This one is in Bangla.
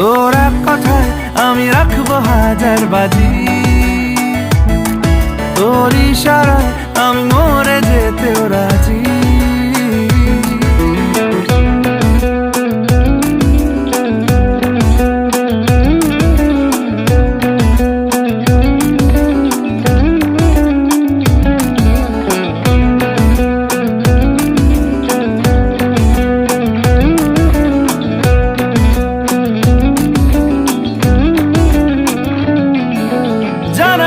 তোর এক কথায় আমি রাখব হাজার বাজি। তোর ইশারায়